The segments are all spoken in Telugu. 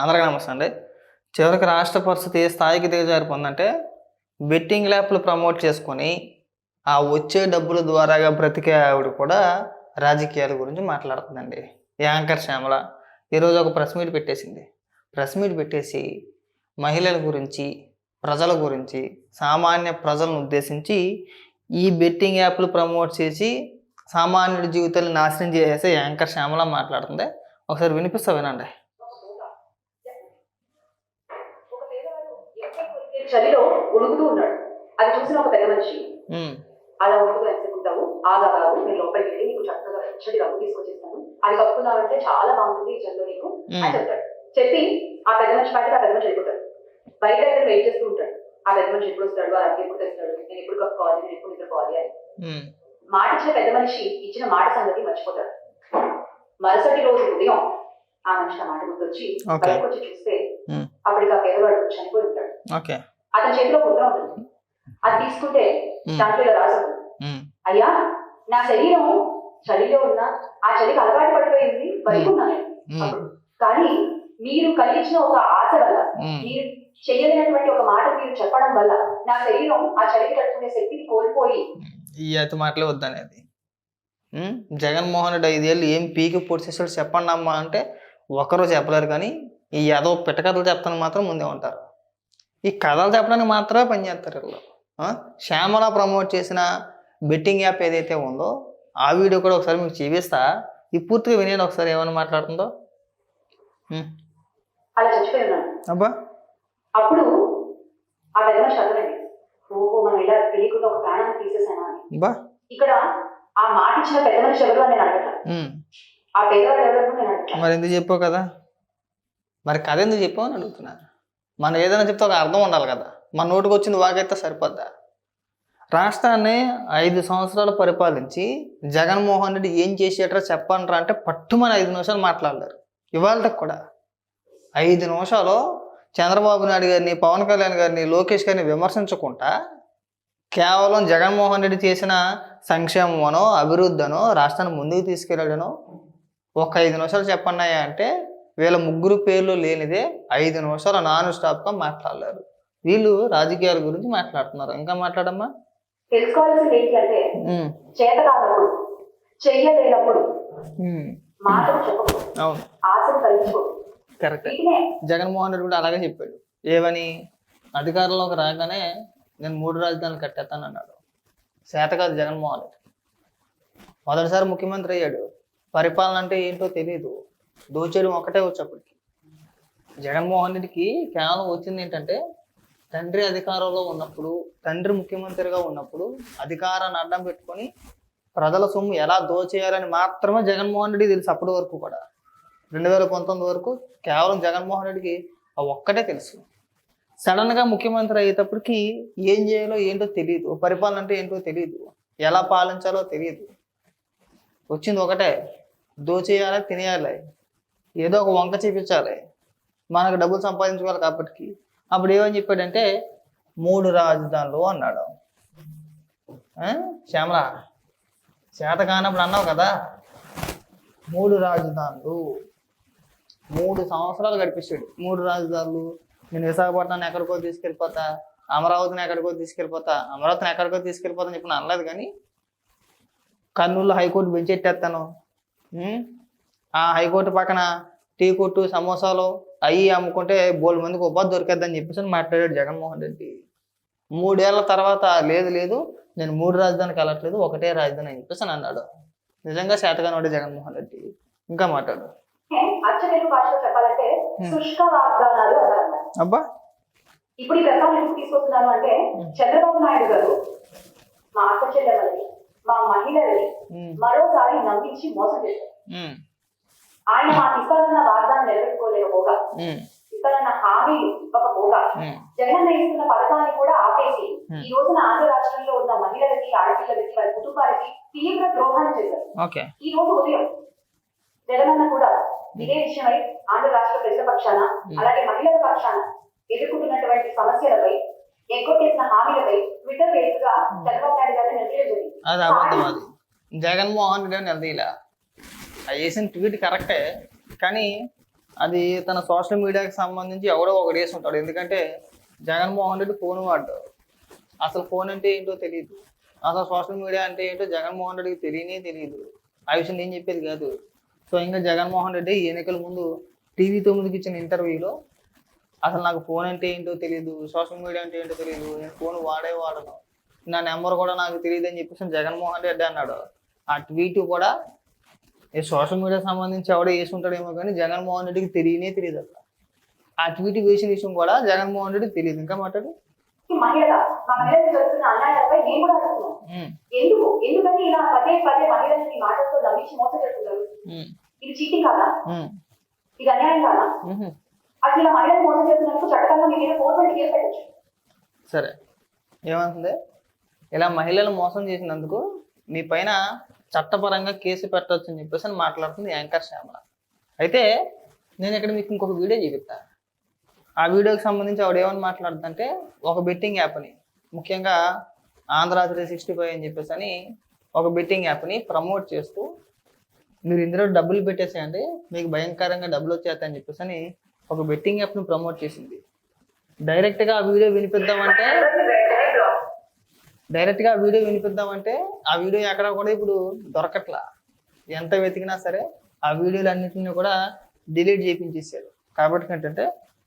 అందరికీ నమస్తే అండి. చివరికి రాష్ట్ర పరిస్థితి ఏ స్థాయికి దిగజారిపోయిందంటే బెట్టింగ్ ల్యాప్లు ప్రమోట్ చేసుకొని ఆ వచ్చే డబ్బుల ద్వారాగా బ్రతికే ఆవిడ కూడా రాజకీయాల గురించి మాట్లాడుతుందండి. యాంకర్ శ్యామల ఈరోజు ఒక ప్రెస్ మీట్ పెట్టేసింది. ప్రెస్ మీట్ పెట్టేసి మహిళల గురించి ప్రజల గురించి సామాన్య ప్రజలను ఉద్దేశించి ఈ బెట్టింగ్ యాప్లు ప్రమోట్ చేసి సామాన్యుడి జీవితాలు నాశనం చేసే యాంకర్ శ్యామల మాట్లాడుతుంది. ఒకసారి వినిపిస్తా వినండి ఒక పేదవాడు ఎంతో కొరికే చలిలో ఉడుకుతూ ఉన్నాడు. అది చూసిన ఒక పెద్ద మనిషి అలా ఉడుకుతూ ఎంతసేపుంటావు? ఆగా కాదు నేను లోపలికి వెళ్ళి నీకు చక్కగా వెచ్చటి రంగు తీసుకొచ్చేస్తాను. అది కప్పుకున్నావంటే చాలా బాగుంటుంది ఈ చలిలో నీకు అని చెప్తాడు. చెప్పి ఆ పెద్ద మనిషి పాటికి ఆ పెద్ద మనిషి వెళ్ళిపోతాడు. బయట దగ్గర వెయిట్ చేస్తూ ఉంటాడు ఆ పెద్ద మనిషి ఎప్పుడు వస్తాడు? ఆ రక్కి ఎప్పుడు తెస్తాడు? నేను ఎప్పుడు కప్పుకోవాలి? నేను ఎప్పుడు నిద్రపోవాలి? అని. మాట ఇచ్చిన పెద్ద మనిషి ఇచ్చిన మాట సంగతి మర్చిపోతాడు. మరుసటి రోజు ఉదయం ఆ మనిషి ఆ మాట గుర్తొచ్చి. బయటకు వచ్చి చూస్తే అప్పటికి ఆ పేదవాడు చనిపోయి ఉంటాడు. ఓకే. అతని చేతిలో ముద్ర ఉంటుంది. అది తీసుకుంటే దాంట్లో రాసి అయ్యా నా శరీరం చలిలో ఉన్న ఆ చలికి అలవాటు పడిపోయింది బయకున్నాను ఉమ్, కానీ మీరు కలిగించిన ఒక ఆశ వల్ల మీరు చేయలేనటువంటి ఒక మాట మీరు చెప్పడం వల్ల నా శరీరం ఆ చలికి తట్టుకునే శక్తిని కోల్పోయి. ఈ అతి మాటలే వద్దనేది. జగన్మోహన్ రెడ్డి ఐదేళ్ళు ఏం పీకి పొడిచేసాడు చెప్పండి అమ్మా అంటే ఒకరు చెప్పలేరు కానీ ఈ ఏదో పిట్టకథలు చెప్తాను మాత్రం ముందే ఉంటారు. ఈ కథలు చెప్పడానికి మాత్రమే పనిచేస్తారు వీళ్ళు? శ్యామల ప్రమోట్ చేసిన బెట్టింగ్ యాప్ ఏదైతే ఉందో ఆ వీడియో కూడా ఒకసారి మీకు చూపిస్తా. ఈ పూర్తిగా వినేది ఒకసారి ఏమైనా మాట్లాడుతుందో. అబ్బా. అప్పుడు ఆ పెద్ద మనిషి అర్థమైంది ఓహో మనం ఇలా తెలియకుండా ఒక ప్రాణాన్ని తీసేసానా అని. అబ్బా ఇక్కడ ఆ మాట ఇచ్చిన పెద్ద మనిషి ఎవరు అని నేను అడగట్లేదు ఉమ్. ఆ పేదవాడు ఎవరు అని నేను అడగట్లేదు మరి ఎందుకు చెప్పావు కదా? మరి కథ ఎందుకు చెప్పావు అని అడుగుతున్నా మనం ఏదైనా చెప్తే ఒక అర్థం ఉండాలి కదా. మన నోటికి వచ్చింది వాగైతే సరిపోద్దా? రాష్ట్రాన్ని ఐదు సంవత్సరాలు పరిపాలించి జగన్మోహన్ రెడ్డి ఏం చేసేట్రా చెప్పండ్రా అంటే పట్టుమని ఐదు నిమిషాలు మాట్లాడలేరు. ఇవాళ కూడా ఐదు నిమిషాలు చంద్రబాబు నాయుడు గారిని పవన్ కళ్యాణ్ గారిని లోకేష్ గారిని విమర్శించకుండా కేవలం జగన్మోహన్ రెడ్డి చేసిన సంక్షేమమనో అభివృద్ధనో రాష్ట్రాన్ని ముందుకు తీసుకెళ్ళడనో ఒక ఐదు నిమిషాలు చెప్పన్నాయా అంటే వీళ్ళ ముగ్గురు పేర్లు లేనిదే ఐదు నిమిషాలు నాన్ స్టాప్గా మాట్లాడలేరు. వీళ్ళు రాజకీయాల గురించి మాట్లాడుతున్నారు. ఇంకా మాట్లాడమ్మా. తెలుసుకోవాల్సింది ఏంటి అంటే ఉమ్, చేత కానప్పుడు చెయ్యలేనప్పుడు ఉమ్, మాటలు చెప్పకూడదు అవును. ఆశలు కరెక్ట్. జగన్మోహన్ రెడ్డి కూడా అలాగే చెప్పాడు. ఏమని? అధికారంలోకి రాగానే నేను మూడు రాజధానులు కట్టేస్తాను అన్నాడు. చేత కాదు జగన్మోహన్ రెడ్డి. మొదటిసారి ముఖ్యమంత్రి అయ్యాడు. పరిపాలన అంటే ఏంటో తెలియదు దోచేయడం ఒకటే వచ్చేప్పటికి జగన్మోహన్ రెడ్డికి కేవలం వచ్చింది ఏంటంటే తండ్రి అధికారంలో ఉన్నప్పుడు తండ్రి ముఖ్యమంత్రిగా ఉన్నప్పుడు అధికారాన్ని అడ్డం పెట్టుకొని ప్రజల సొమ్ము ఎలా దోచేయాలని మాత్రమే జగన్మోహన్ రెడ్డి తెలుసు అప్పటి వరకు కూడా. రెండు వేల పంతొమ్మిది వరకు కేవలం జగన్మోహన్ రెడ్డికి ఆ ఒక్కటే తెలుసు. సడన్గా ముఖ్యమంత్రి అయ్యేటప్పటికి ఏం చేయాలో ఏంటో తెలియదు పరిపాలన అంటే ఏంటో తెలియదు ఎలా పాలించాలో తెలియదు వచ్చింది ఒకటే. దోచేయాలి తినేయాలి? ఏదో ఒక వంక చూపించాలి. మనకు డబ్బులు సంపాదించుకోవాలి కాబట్టి. అప్పుడు ఏమని చెప్పాడంటే మూడు రాజధానులు అన్నాడు. శ్యామల చేత కానప్పుడు అన్నావు కదా. మూడు రాజధానులు. మూడు సంవత్సరాలు గడిపించాడు మూడు రాజధానులు. నేను విశాఖపట్నాన్ని ఎక్కడికో తీసుకెళ్ళిపోతా. అమరావతిని ఎక్కడికో తీసుకెళ్ళిపోతా. అమరావతిని ఎక్కడికో తీసుకెళ్ళిపోతా అని చెప్పి అనలేదు కానీ కర్నూలు హైకోర్టు బెంచ్ ఎట్టేస్తాను. ఆ హైకోర్టు పక్కన టీ కొట్టు సమోసాలు అవి అమ్ముకుంటే బోల్ మందికి ఉపాధి దొరికేద్దని చెప్పేసి మాట్లాడాడు జగన్మోహన్ రెడ్డి. మూడేళ్ళ తర్వాత లేదు లేదు నేను మూడు రాజధానికి వెళ్ళట్లేదు ఒకటే రాజధాని అని చెప్పేసి అని అన్నాడు. నిజంగా శాతగానోడే జగన్మోహన్ రెడ్డి. ఇంకా మాట్లాడు. అబ్బా! ఇప్పుడు ఈ ప్రస్తావన ఎందుకు తీసుకొస్తున్నాను అంటే చంద్రబాబు నాయుడు గారు మా అక్క చెల్లెమ్మల్ని మా మహిళల్ని మరోసారి నమ్మించి మోసం చేశారు. ఆయన మాకు ఇస్తానన్న వాగ్దానం నిలబెట్టుకోలేకపోగా ఉమ్, ఇస్తానన్న హామీలు ఇవ్వకపోగా. జగన్ ఇస్తున్న పథకాన్ని కూడా ఆపేసి. ఈ రోజున ఆంధ్ర రాష్ట్రంలో ఉన్న మహిళలకి ఆడపిల్లలకి వారి కుటుంబాలకి తీవ్ర ద్రోహాన్ని చేశారు. ఈ రోజు ఉదయం జగనన్న కూడా ఇదే విషయమై ఆంధ్ర రాష్ట్ర ప్రజల పక్షాన అలాగే మహిళల పక్షాన ఎదుర్కొంటున్నటువంటి సమస్యలపై ఎగ్గొట్టేసిన హామీలపై ట్విట్టర్ వేదికగా చంద్రబాబు నాయుడు గారిని జగన్మోహన్ రెడ్డి అని ఆ వేసిన ట్వీట్ కరెక్టే కానీ అది తన సోషల్ మీడియాకి సంబంధించి ఎవడో ఒకటి వేసి ఉంటాడు ఎందుకంటే జగన్మోహన్ రెడ్డి ఫోన్ వాడు. అసలు ఫోన్ అంటే ఏంటో తెలియదు అసలు సోషల్ మీడియా అంటే ఏంటో జగన్మోహన్ రెడ్డికి తెలియనే తెలియదు ఆ విషయం నేను చెప్పేది కాదు. సో ఇంకా జగన్మోహన్ రెడ్డి ఎన్నికల ముందు టీవీ తొమ్మిదికి ఇచ్చిన ఇంటర్వ్యూలో అసలు నాకు ఫోన్ అంటే ఏంటో తెలియదు సోషల్ మీడియా అంటే ఏంటో తెలియదు నేను ఫోన్ వాడే వాడను నా నెంబర్ కూడా నాకు తెలియదు అని చెప్పేసి జగన్మోహన్ రెడ్డి అన్నాడు. ఆ ట్వీట్ కూడా సోషల్ మీడియా సంబంధించి ఎవడో వేసి ఉంటాడేమో కానీ జగన్మోహన్ రెడ్డికి తెలియనే తెలియదు అసలు ఆ ట్వీట్ వేసిన విషయం కూడా జగన్మోహన్ రెడ్డికి తెలియదు. ఇంకా మాట్లాడు. ఈ మహిళగా మా మహిళలకు జరుగుతున్న అన్యాయాలపై నేను కూడా అడుగుతున్నాను ఉమ్, ఎందుకు? ఎందుకని ఇలా పదే పదే మహిళల్ని ఈ మాటలతో నమ్మించి మోసం చేస్తున్నారు ఉమ్, ఇది చీటింగ్ కాదా? ఉమ్, ఇది అన్యాయం కాదా? ఉమ్. అసలు ఇలా మహిళలు మోసం చేస్తున్నందుకు చట్టంగా మీ మీద ఫోర్ ట్వంటీ కేసు పెట్టచ్చు. సరే. ఏమంటుంది ఇలా మహిళలు మోసం చేసినందుకు మీ పైన చట్టపరంగా కేసు పెట్టవచ్చు అని చెప్పేసి అని మాట్లాడుతుంది యాంకర్ శ్యామల. అయితే నేను ఇక్కడ మీకు ఇంకొక వీడియో చూపిస్తా. ఆ వీడియోకి సంబంధించి ఆవిడ ఏమని మాట్లాడుతుందంటే ఒక బెట్టింగ్ యాప్ని ముఖ్యంగా ఆంధ్ర త్రీ సిక్స్టీ ఫైవ్ అని చెప్పేసి అని ఒక బెట్టింగ్ యాప్ని ప్రమోట్ చేస్తూ మీరు ఇందులో డబ్బులు పెట్టేసేయండి మీకు భయంకరంగా డబ్బులు వచ్చేస్తాయని చెప్పేసి అని ఒక బెట్టింగ్ యాప్ని ప్రమోట్ చేసింది. డైరెక్ట్గా ఆ వీడియో వినిపిద్దామంటే డైరెక్ట్గా ఆ వీడియో వినిపిద్దామంటే ఆ వీడియో ఎక్కడ కూడా ఇప్పుడు దొరకట్లా. ఎంత వెతికినా సరే ఆ వీడియోలు అన్నింటినీ కూడా డిలీట్ చేయించేసారు కాబట్టి ఏంటంటే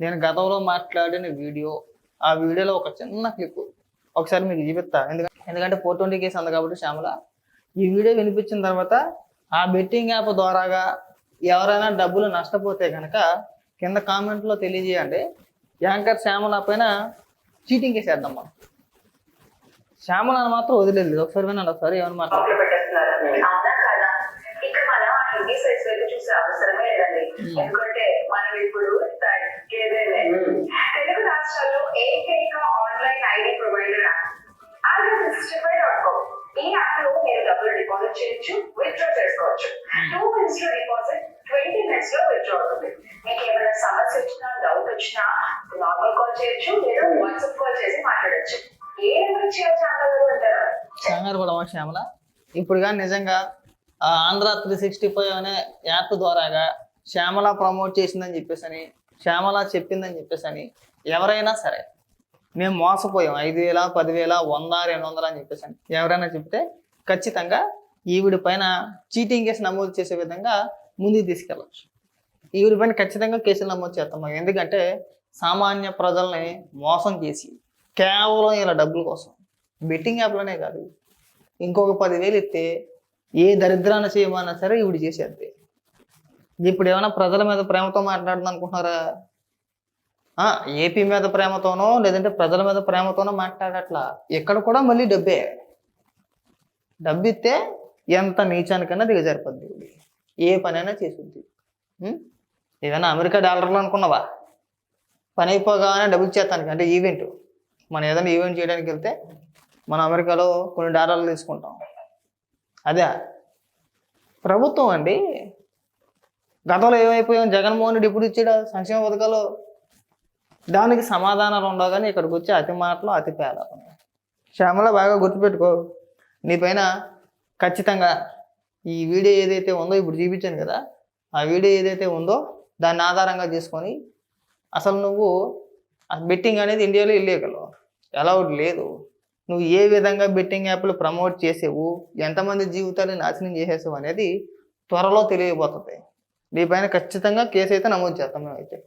నేను గతంలో మాట్లాడిన వీడియో ఆ వీడియోలో ఒక చిన్న క్లిప్ ఒకసారి మీకు చూపిస్తా. ఎందుకంటే ఎందుకంటే ఫోర్ ట్వంటీ కేసు అంది కాబట్టి శ్యామల ఈ వీడియో వినిపించిన తర్వాత ఆ బెట్టింగ్ యాప్ ద్వారాగా ఎవరైనా డబ్బులు నష్టపోతే కనుక కింద కామెంట్లో తెలియజేయండి. యాంకర్ శ్యామల పైన చీటింగ్ వేసేద్దాం మనం. శ్యామలను మాత్రం వదిలేదు ఒకసారి వినండి ఒకసారి ఏమని మనం ఆ హిందీ సైట్స్ వైపు చూసే అవసరమే లేదండి. ఎందుకంటే మనం ఇప్పుడు తెలుగు రాష్ట్రాల్లో ఏకైక online ID provider? Andhra Pradesh dot com ఈ యాప్లో మీరు డబ్బులు డిపాజిట్ చేయొచ్చు విత్డ్రా చేసుకోవచ్చు. టూ మినిట్స్లో డిపాజిట్ ట్వంటీ మినిట్స్లో విత్డ్రా అవుతుంది. మీకు ఏమైనా సమస్య వచ్చినా డౌట్ వచ్చినా నార్మల్ కాల్ చేయొచ్చు లేదా వాట్సాప్ కాల్ చేసి మాట్లాడొచ్చు. ఏ కంగారు పడమా శ్యామల ఇప్పుడు కానీ నిజంగా ఆంధ్ర త్రీ సిక్స్టీ ఫైవ్ అనే యాప్ ద్వారాగా శ్యామల ప్రమోట్ చేసిందని చెప్పేసి అని శ్యామల చెప్పిందని చెప్పేసి అని ఎవరైనా సరే మేము మోసపోయాం. ఐదు వేల పదివేల వంద రెండు వందలు అని చెప్పేసి అని ఎవరైనా చెప్తే ఖచ్చితంగా ఈవిడ పైన చీటింగ్ కేసు నమోదు చేసే విధంగా ముందుకు తీసుకెళ్ళచ్చు. ఈవిడ పైన ఖచ్చితంగా కేసులు నమోదు చేస్తాం ఎందుకంటే సామాన్య ప్రజల్ని మోసం చేసి కేవలం ఇలా డబ్బుల కోసం. బెట్టింగ్ యాప్లోనే కాదు. ఇంకొక పదివేలు ఇస్తే ఏ దరిద్రాన్ని చేయమన్నా సరే ఇవిడు చేసేద్ది. ఇప్పుడు ఏమైనా ప్రజల మీద ప్రేమతో మాట్లాడుతుంది అనుకుంటున్నారా? ఏపీ మీద ప్రేమతోనో లేదంటే ప్రజల మీద ప్రేమతోనో మాట్లాడట్లా. ఇక్కడ కూడా మళ్ళీ డబ్బే. డబ్బు ఇస్తే ఎంత నీచానికైనా దిగజారిపోద్ది ఏ పనైనా చేసుద్ది. ఏదైనా అమెరికా డాలర్లు అనుకున్నావా? పని అయిపోగానే డబ్బు ఇచ్చేస్తానికి అంటే ఈవెంట్. మనం ఏదైనా ఈవెంట్ చేయడానికి వెళ్తే మన అమెరికాలో కొన్ని డాలర్లు తీసుకుంటాం. అదే ప్రభుత్వం అండి గతంలో ఏమైపోయాం జగన్మోహన్ రెడ్డి ఇప్పుడు ఇచ్చాడు సంక్షేమ పథకాలు? దానికి సమాధానాలు ఉండవు కానీ ఇక్కడికి వచ్చి అతి మాటలు అతి పేదలు. శ్యామల బాగా గుర్తుపెట్టుకో నీ పైన ఖచ్చితంగా ఈ వీడియో ఏదైతే ఉందో ఇప్పుడు చూపించాను కదా ఆ వీడియో ఏదైతే ఉందో దాన్ని ఆధారంగా చేసుకొని అసలు నువ్వు బెట్టింగ్ అనేది ఇండియాలో ఇల్లీగల్ అలౌడ్ లేదు. నువ్వు ఏ విధంగా బెట్టింగ్ యాప్లు ప్రమోట్ చేసేవు ఎంతమంది జీవితాలు నాశనం చేసేసావు అనేది త్వరలో తెలియబోతుంది. నీ పైన ఖచ్చితంగా కేసు అయితే నమోదు చేస్తాం మేమైతే.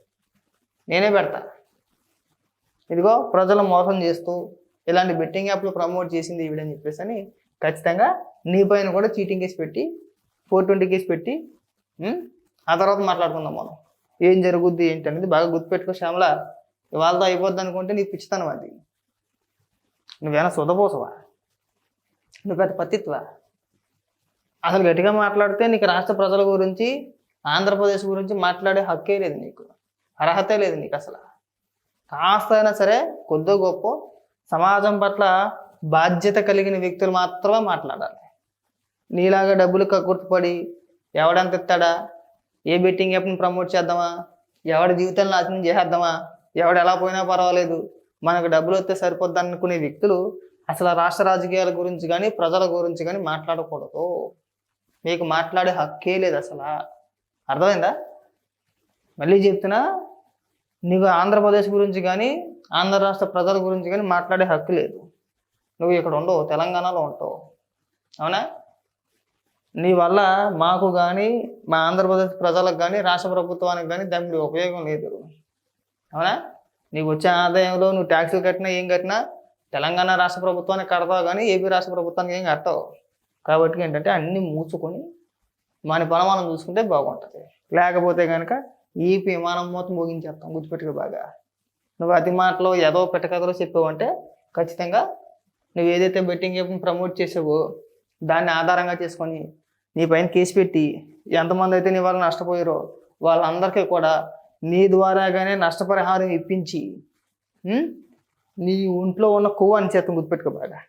నేనే పెడతా. ఇదిగో ప్రజలు మోసం చేస్తూ ఇలాంటి బెట్టింగ్ యాప్లు ప్రమోట్ చేసింది ఈవిడని చెప్పేసి అని ఖచ్చితంగా నీ పైన కూడా చీటింగ్ కేసు పెట్టి ఫోర్ ట్వంటీ కేసు పెట్టి ఆ తర్వాత మాట్లాడుకుందాం మనం. ఏం జరుగుద్ది ఏంటి అనేది బాగా గుర్తుపెట్టుకో శ్యామల. ఇవాళతో అయిపోద్ది అనుకుంటే నీ పిచ్చితనం అది. నువ్వేనా సుధపోసవా నువ్వు పెద్ద పత్తిత్వా అసలు గట్టిగా మాట్లాడితే నీకు రాష్ట్ర ప్రజల గురించి ఆంధ్రప్రదేశ్ గురించి మాట్లాడే హక్కే లేదు నీకు. అర్హతే లేదు నీకు అసలు. కాస్త అయినా సరే కొద్దో గొప్ప సమాజం పట్ల బాధ్యత కలిగిన వ్యక్తులు మాత్రమే మాట్లాడాలి. నీలాగా డబ్బులు కక్కుర్తిపడి ఎవడంత ఇస్తాడా? ఏ బెట్టింగ్ యాప్ని ప్రమోట్ చేద్దామా? ఎవడి జీవితాన్ని నాశనం చేసేద్దామా? ఎవడు ఎలా పోయినా పర్వాలేదు. మనకు డబ్బులు వస్తే సరిపోద్ది అనుకునే వ్యక్తులు అసలు రాష్ట్ర రాజకీయాల గురించి కానీ ప్రజల గురించి కానీ మాట్లాడకూడదు. మీకు మాట్లాడే హక్కే లేదు అసలు. అర్థమైందా? మళ్ళీ చెప్తున్నా నీకు ఆంధ్రప్రదేశ్ గురించి కానీ ఆంధ్ర రాష్ట్ర ప్రజల గురించి కానీ మాట్లాడే హక్కు లేదు. నువ్వు ఇక్కడ ఉండవు తెలంగాణలో ఉంటావు. అవునా? నీ వల్ల మాకు కానీ మా ఆంధ్రప్రదేశ్ ప్రజలకు కానీ రాష్ట్ర ప్రభుత్వానికి కానీ దాని ఉపయోగం లేదు. అవునా? నీకు వచ్చే ఆదాయంలో నువ్వు ట్యాక్సులు కట్టినా ఏం కట్టినా తెలంగాణ రాష్ట్ర ప్రభుత్వానికి కడతావు కానీ ఏపీ రాష్ట్ర ప్రభుత్వానికి ఏం కడతావు? కాబట్టి ఏంటంటే అన్నీ మూసుకొని మన పని మనం చూసుకుంటే బాగుంటుంది. లేకపోతే కనుక ఏపీ విమానం మొత్తం ముగించేస్తాం గుర్తుపెట్టుకు బాగా. నువ్వు అతి మాటలో ఏదో పెట్టకథలో చెప్పావంటే ఖచ్చితంగా నువ్వు ఏదైతే బెట్టింగ్ యాప్ని ప్రమోట్ చేసావో దాన్ని ఆధారంగా చేసుకొని నీ పైన కేసు పెట్టి ఎంతమంది అయితే నీ వాళ్ళు నష్టపోయారో వాళ్ళందరికీ కూడా నీ ద్వారాగానే నష్టపరిహారం ఇప్పించి నీ ఒంట్లో ఉన్న కొవ్వు అని చేతం గుర్తుపెట్టుకోబాగా